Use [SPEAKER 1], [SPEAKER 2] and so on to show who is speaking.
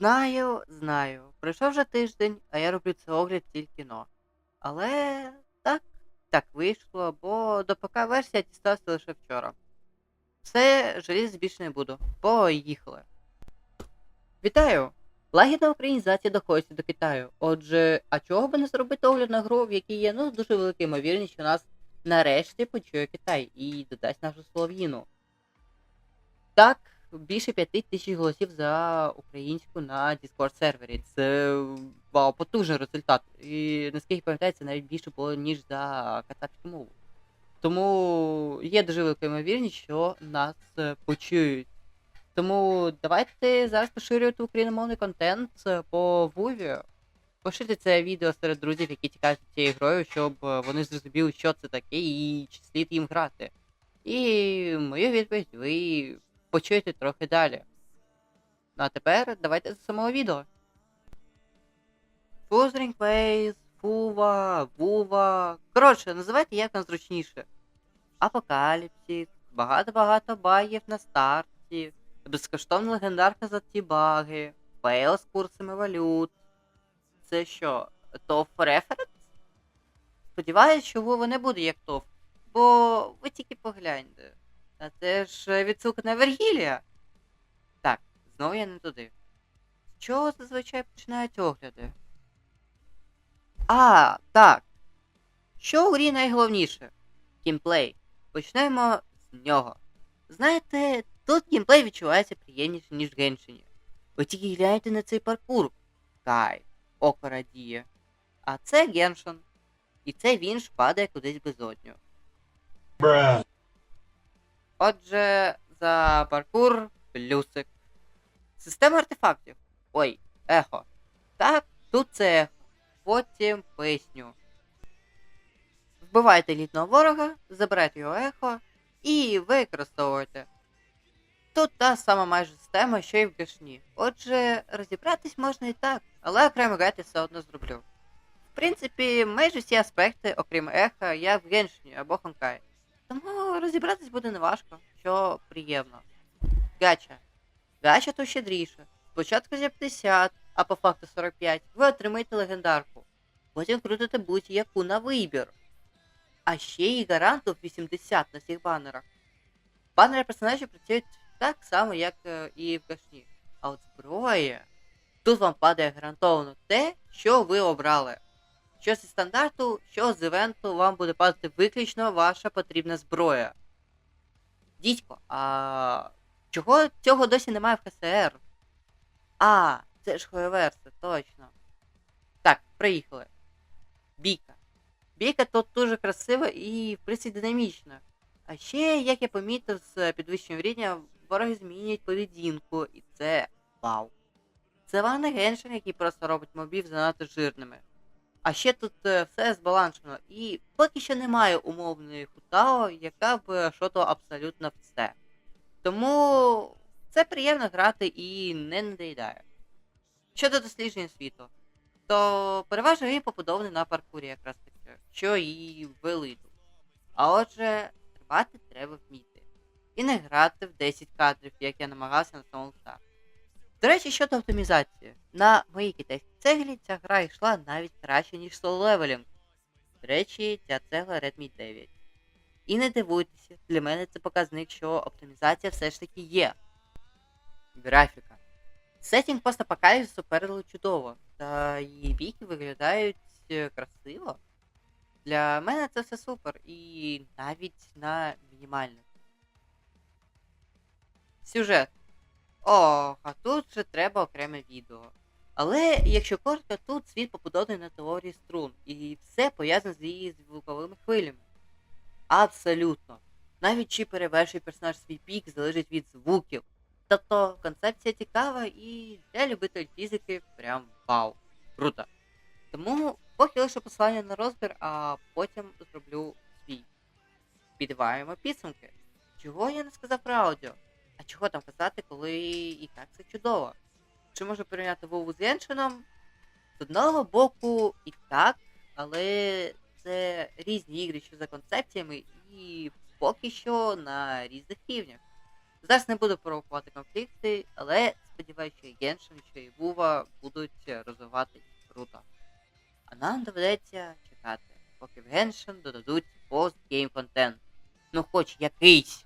[SPEAKER 1] Знаю, знаю. Пройшов вже тиждень, а я роблю це огляд тільки но. Але так, так вийшло, бо до ПК версія дістався лише вчора. Все, жаліти більше не буду. Поїхали. Вітаю! Лагідна українізація доходить до Китаю. Отже, а чого би не зробити огляд на гру, в якій є ну дуже велика ймовірність, що нас нарешті почує Китай і додасть нашу слов'їну. Так, більше п'яти тисяч голосів за українську на Discord сервері. Це вау, потужний результат. І наскільки пам'ятається, навіть більше було, ніж за катарську мову. Тому є дуже велика ймовірність, що нас е, почують. Тому давайте зараз поширювати україномовний контент е, по Вуві. Поширте це відео серед друзів, які цікавляться цією грою, щоб е, вони зрозуміли, що це таке і чи слід їм грати. І мою відповідь ви почуєте трохи далі. Ну а тепер давайте до самого відео. Фузрінг Пейс, Фува, Вува. Коротше, називайте як вам зручніше. Апокаліпсис, багато-багато багів на старті, безкоштовна легендарка за ті баги, фейл з курсами валют. Це що, ТОФ референс? Сподіваюсь, що Вова не буде як ТОФ, бо ви тільки погляньте. А це ж відсилка на Вергілія. Так, знову я не туди. З чого зазвичай починають огляди? А, так. Що у грі найголовніше? Геймплей. Почнемо з нього. Знаєте, тут геймплей відчувається приємніше, ніж в Геншині. Ви тільки гляньте на цей паркур. Кайф, око радіє. А це Геншин. І це він ж падає кудись безодню.
[SPEAKER 2] Bruh.
[SPEAKER 1] Отже, за паркур плюсик. Система артефактів. Ой, ехо. Так, тут це ехо. Потім поясню. Вбивайте елітного ворога, забирайте його ехо і використовуйте. Тут та сама майже система, що і в гашні. Отже, розібратись можна і так, але окремо гайд я все одно зроблю. В принципі, майже всі аспекти, окрім еха, я в Геншні або Хонкай. Тому розібратись буде неважко, що приємно. Гача. Гача то щедріше. Спочатку за 50, а по факту 45, ви отримаєте легендарку. Потім крутите будь-яку на вибір. А ще і гаранту 80 на всіх банерах. Банери персонажів працюють так само, як е, і в кашні. А от зброя. Тут вам падає гарантовано те, що ви обрали. Що зі стандарту, що з івенту вам буде падати виключно ваша потрібна зброя. Дідько, а чого цього досі немає в ХСР? А, це ж Хоєверси, точно. Так, приїхали. Бійка. Бійка тут дуже красива і, в принципі, динамічна. А ще, як я помітив, з підвищенням рівня вороги змінюють поведінку, і це вау. Це вам не геншин, який просто робить мобів занадто жирними. А ще тут е, все збалансовано, і поки що немає умовної хутао, яка б шотила абсолютно все. Тому це приємно грати і не надоїдає. Щодо дослідження світу, то переважно він побудований на паркурі якраз таки, що і вели тут. А отже, стрибати треба вміти. І не грати в 10 кадрів, як я намагався на самому старті. До речі, щодо оптимізації. На моїй китайській цеглі ця гра йшла навіть краще, ніж соло-левелінг. До речі, ця цегла Redmi 9. І не дивуйтеся, для мене це показник, що оптимізація все ж таки є. Графіка. Сетінг просто постапокаліпсису передали чудово, та її бійки виглядають е, красиво. Для мене це все супер, і навіть на мінімальних. Сюжет. Ох, а тут же треба окреме відео. Але, якщо коротко, тут світ побудований на теорії струн, і все пов'язане з її звуковими хвилями. Абсолютно. Навіть чи перевершує персонаж свій пік залежить від звуків. Тобто концепція цікава і для любителів фізики прям вау. Круто. Тому поки лише посилання на розбір, а потім зроблю свій. Підбиваємо підсумки. Чого я не сказав про аудіо? А чого там казати, коли і так це чудово? Чи можу порівняти Вову з Геншином? З одного боку і так, але це різні ігри, що за концепціями, і поки що на різних рівнях. Зараз не буду провокувати конфлікти, але сподіваюся, що і Genshin, що і Вува будуть розвиватись круто. А нам доведеться чекати, поки в Genshin додадуть постгейм контент. Ну хоч якийсь.